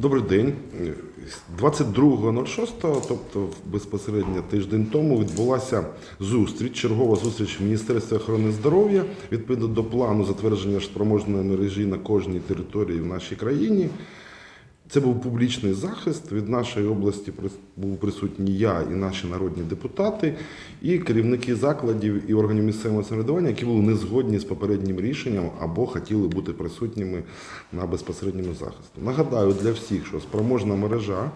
Добрий день. 22.06, тобто безпосередньо тиждень тому, відбулася зустріч, чергова зустріч в Міністерстві охорони здоров'я відповідно до плану затвердження спроможної мережі на кожній території в нашій країні. Це був публічний захист. Від нашої області був присутній я і наші народні депутати, і керівники закладів і органів місцевого самоврядування, які були не згодні з попереднім рішенням або хотіли бути присутніми на безпосередньому захисті. Нагадаю для всіх, що спроможна мережа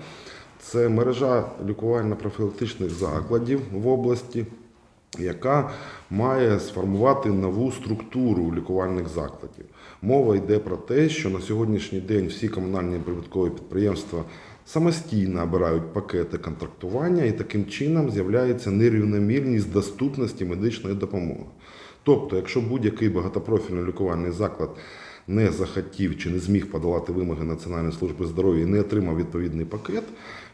це мережа лікувально-профілактичних закладів в області яка має сформувати нову структуру лікувальних закладів. Мова йде про те, що на сьогоднішній день всі комунальні прибуткові підприємства самостійно обирають пакети контрактування, і таким чином з'являється нерівномірність доступності медичної допомоги. Тобто, якщо будь-який багатопрофільний лікувальний заклад не захотів чи не зміг подолати вимоги Національної служби здоров'я і не отримав відповідний пакет,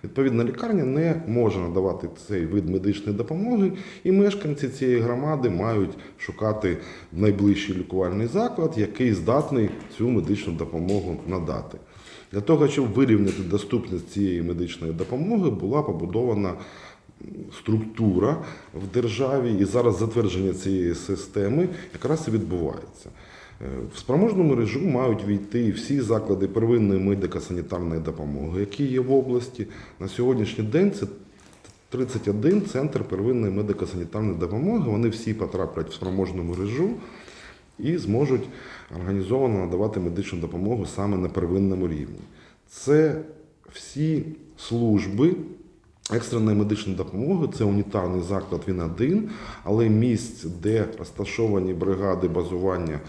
відповідна лікарня не може надавати цей вид медичної допомоги, і мешканці цієї громади мають шукати найближчий лікувальний заклад, який здатний цю медичну допомогу надати. Для того, щоб вирівняти доступність цієї медичної допомоги, була побудована структура в державі, і зараз затвердження цієї системи якраз і відбувається. Е, В спроможну мережу мають війти всі заклади первинної медико-санітарної допомоги, які є в області. На сьогоднішній день це 31 центр первинної медико-санітарної допомоги. Вони всі потраплять в спроможну мережу і зможуть організовано надавати медичну допомогу саме на первинному рівні. Це всі служби екстреної медичної допомоги, це унітарний заклад, він один, але місць, де розташовані бригади базування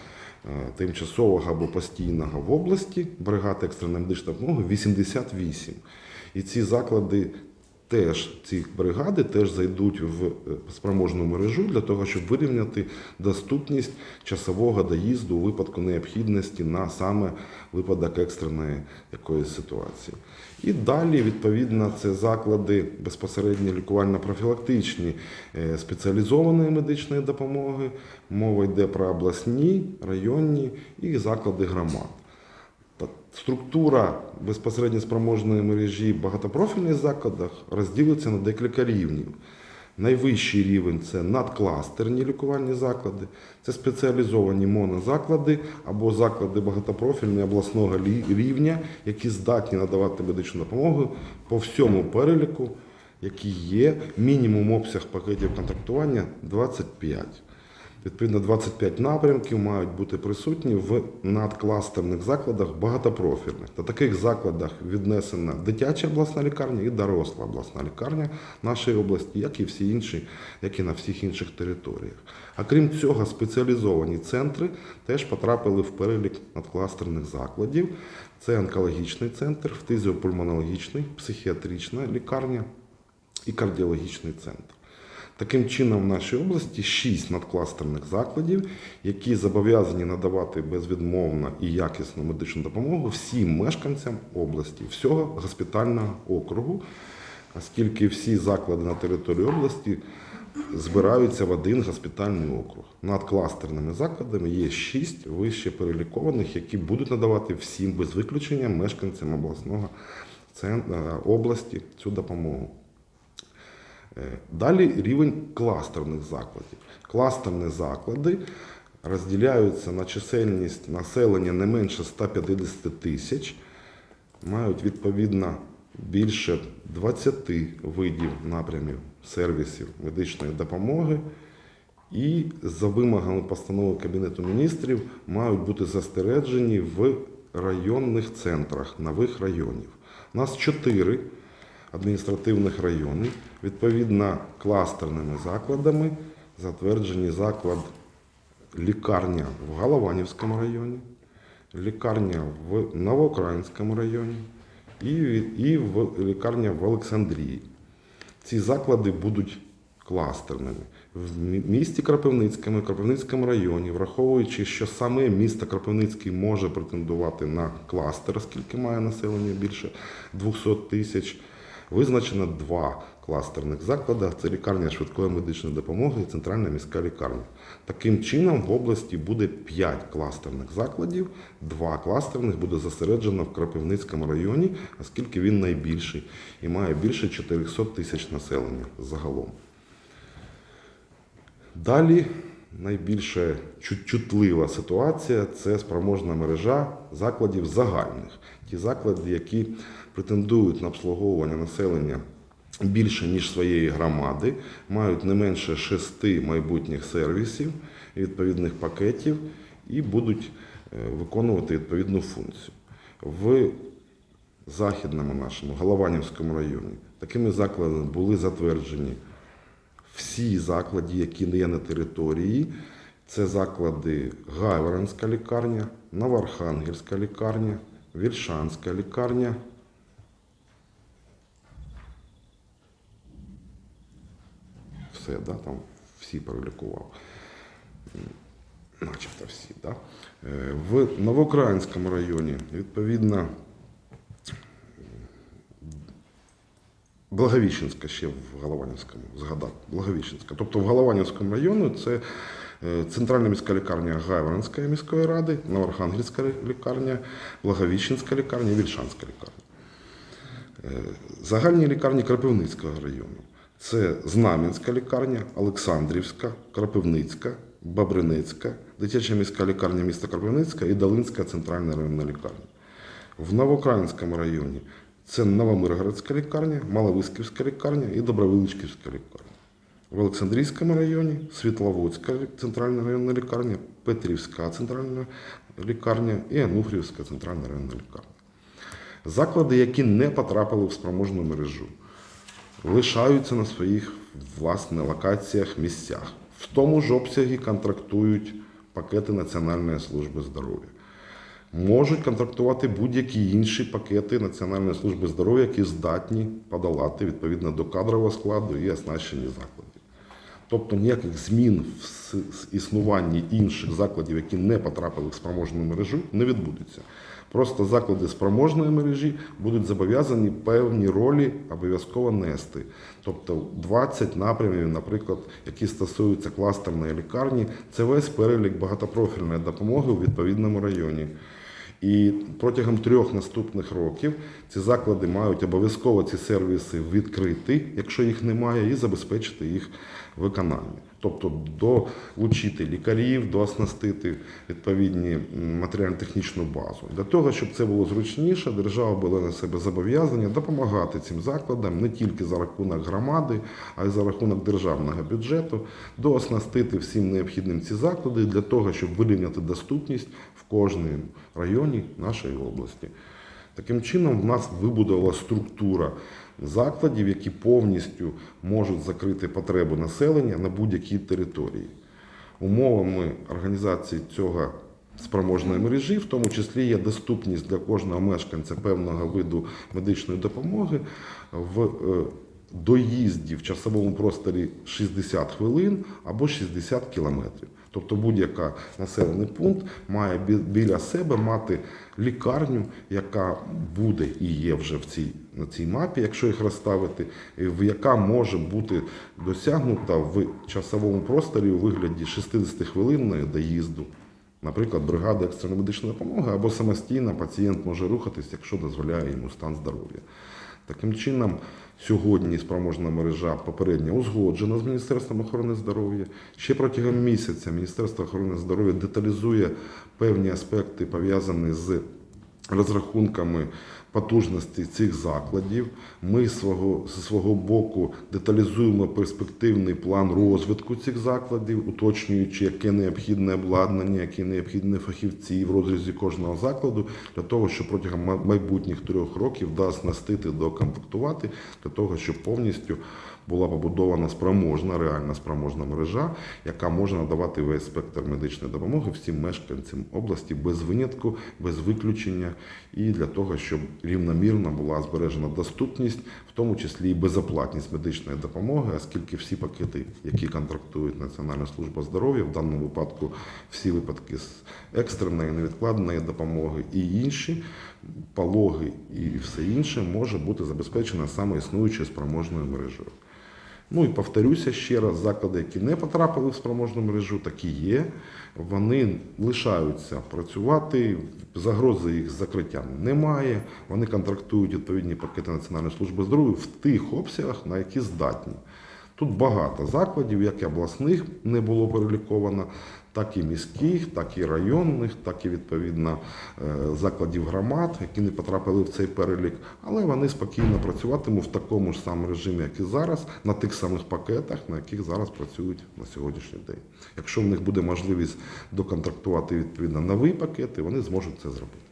тимчасового або постійного в області, бригад екстреної медичної допомоги 88. І ці заклади теж ці бригади теж зайдуть в е, спроможну мережу для того, щоб вирівняти доступність часового доїзду у випадку необхідності на саме випадок екстреної якоїсь ситуації. І далі, відповідно, це заклади безпосередньо лікувально-профілактичні е, спеціалізованої медичної допомоги. Мова йде про обласні, районні і заклади громад. Структура безпосередньо спроможної мережі в багатопрофільних закладах розділиться на декілька рівнів. Найвищий рівень це надкластерні лікувальні заклади, це спеціалізовані монозаклади або заклади багатопрофільної обласного рівня, які здатні надавати медичну допомогу по всьому переліку, який є. Мінімум обсяг пакетів контрактування 25. Відповідно, 25 напрямків мають бути присутні в надкластерних закладах багатопрофільних. Та таких закладах віднесена дитяча обласна лікарня і доросла обласна лікарня нашої області, як і всі інші, як і на всіх інших територіях. А крім цього, спеціалізовані центри теж потрапили в перелік надкластерних закладів. Це онкологічний центр, фтизіопульмонологічний, психіатрична лікарня і кардіологічний центр. Таким чином, в нашій області шість надкластерних закладів, які зобов'язані надавати безвідмовно і якісну медичну допомогу всім мешканцям області, всього госпітального округу, оскільки всі заклади на території області збираються в один госпітальний округ. Над кластерними закладами є шість вище перелікованих, які будуть надавати всім без виключення мешканцям обласного е, області цю допомогу. Е, Далі рівень кластерних закладів. Кластерні заклади розділяються на чисельність населення не менше 150 тисяч, мають відповідно більше 20 видів напрямів сервісів медичної допомоги. І за вимогами постанови Кабінету міністрів мають бути застережені в районних центрах нових районів. У нас чотири адміністративних райони, відповідно кластерними закладами, затверджені заклад лікарня в Голованівському районі, лікарня в Новоукраїнському районі і, і в лікарня в Олександрії. Ці заклади будуть кластерними. В місті Кропивницькому, Кропивницькому районі, враховуючи, що саме місто Кропивницький може претендувати на кластер, оскільки має населення більше 200 тисяч, Визначено два кластерних заклади. Це лікарня швидкої медичної допомоги і центральна міська лікарня. Таким чином в області буде 5 кластерних закладів, два кластерних буде зосереджено в Кропивницькому районі, оскільки він найбільший і має більше 400 тисяч населення загалом. Далі найбільша чут- чутлива ситуація це спроможна мережа закладів загальних. Ті заклади, які претендують на обслуговування населення більше ніж своєї громади, мають не менше шести майбутніх сервісів, відповідних пакетів і будуть е, виконувати відповідну функцію. В західному нашому Голованівському районі такими закладами були затверджені всі заклади, які не є на території. Це заклади Гайворонська лікарня, Новоархангельська лікарня, Вільшанська лікарня. Все, да, там всі перелікував. Начебто всі. Да? Е, В Новоукраїнському районі, відповідно, Благовіщенська ще в Голованівському, згадав, Благовіщенська. Тобто в Голованівському районі це е, центральна міська лікарня Гайворонської міської ради, Новоархангельська лікарня, Благовіщенська лікарня, Вільшанська лікарня. Е, Загальні лікарні Кропивницького району. Це Знам'янська лікарня, Олександрівська, Кропивницька, Бабринецька, дитяча міська лікарня міста Кропивницька і Долинська центральна районна лікарня. В Новоукраїнському районі це Новомиргородська лікарня, Маловисківська лікарня і Добровиличківська лікарня. В Олександрійському районі Світловодська центральна районна лікарня, Петрівська центральна лікарня і Ануфрівська центральна районна лікарня. Заклади, які не потрапили в спроможну мережу, лишаються на своїх власне локаціях, місцях. В тому ж обсягі контрактують пакети Національної служби здоров'я. Можуть контрактувати будь-які інші пакети Національної служби здоров'я, які здатні подолати відповідно до кадрового складу і оснащення закладів. Тобто ніяких змін в існуванні інших закладів, які не потрапили в спроможну мережу, не відбудеться. Просто заклади спроможної мережі будуть зобов'язані певні ролі обов'язково нести. Тобто 20 напрямів, наприклад, які стосуються кластерної лікарні, це весь перелік багатопрофільної допомоги у відповідному районі. І протягом трьох наступних років ці заклади мають обов'язково ці сервіси відкрити, якщо їх немає, і забезпечити їх виконання. Тобто долучити лікарів, дооснастити відповідні матеріально-технічну базу. Для того, щоб це було зручніше, держава була на себе зобов'язання допомагати цим закладам не тільки за рахунок громади, а й за рахунок державного бюджету, дооснастити всім необхідним ці заклади для того, щоб вирівняти доступність в кожному районі нашої області. Таким чином, в нас вибудувала структура закладів, які повністю можуть закрити потребу населення на будь-якій території. Умовами організації цього спроможної мережі, в тому числі є доступність для кожного мешканця певного виду медичної допомоги в е, доїзді в часовому просторі 60 хвилин або 60 кілометрів. Тобто будь-який населений пункт має біля себе мати лікарню, яка буде і є вже в цій, на цій мапі, якщо їх розставити, яка може бути досягнута в часовому просторі у вигляді 60 хвилинної доїзду. Наприклад, бригада екстреної медичної допомоги або самостійно пацієнт може рухатись, якщо дозволяє йому стан здоров'я. Таким чином, сьогодні спроможна мережа попередньо узгоджена з Міністерством охорони здоров'я. Ще протягом місяця Міністерство охорони здоров'я деталізує певні аспекти, пов'язані з розрахунками потужності цих закладів. Ми свого, зі свого боку деталізуємо перспективний план розвитку цих закладів, уточнюючи, яке необхідне обладнання, які необхідні фахівці в розрізі кожного закладу, для того, щоб протягом майбутніх трьох років дооснастити, докомплектувати, для того, щоб повністю була побудована спроможна, реальна спроможна мережа, яка може надавати весь спектр медичної допомоги всім мешканцям області без винятку, без виключення, і для того, щоб рівномірно була збережена доступність, в тому числі і безоплатність медичної допомоги, оскільки всі пакети, які контрактують Національна служба здоров'я, в даному випадку всі випадки з екстреної невідкладної допомоги і інші, пологи і все інше може бути забезпечено саме існуючою спроможною мережею. Ну і повторюся ще раз, заклади, які не потрапили в спроможну мережу, такі є. Вони лишаються працювати, загрози їх закриття немає. Вони контрактують відповідні пакети Національної служби здоров'я в тих обсягах, на які здатні. Тут багато закладів, як і обласних не було переліковано, так і міських, так і районних, так і відповідно е, закладів громад, які не потрапили в цей перелік, але вони спокійно працюватимуть в такому ж самому режимі, як і зараз, на тих самих пакетах, на яких зараз працюють на сьогоднішній день. Якщо в них буде можливість доконтрактувати відповідно нові пакети, вони зможуть це зробити.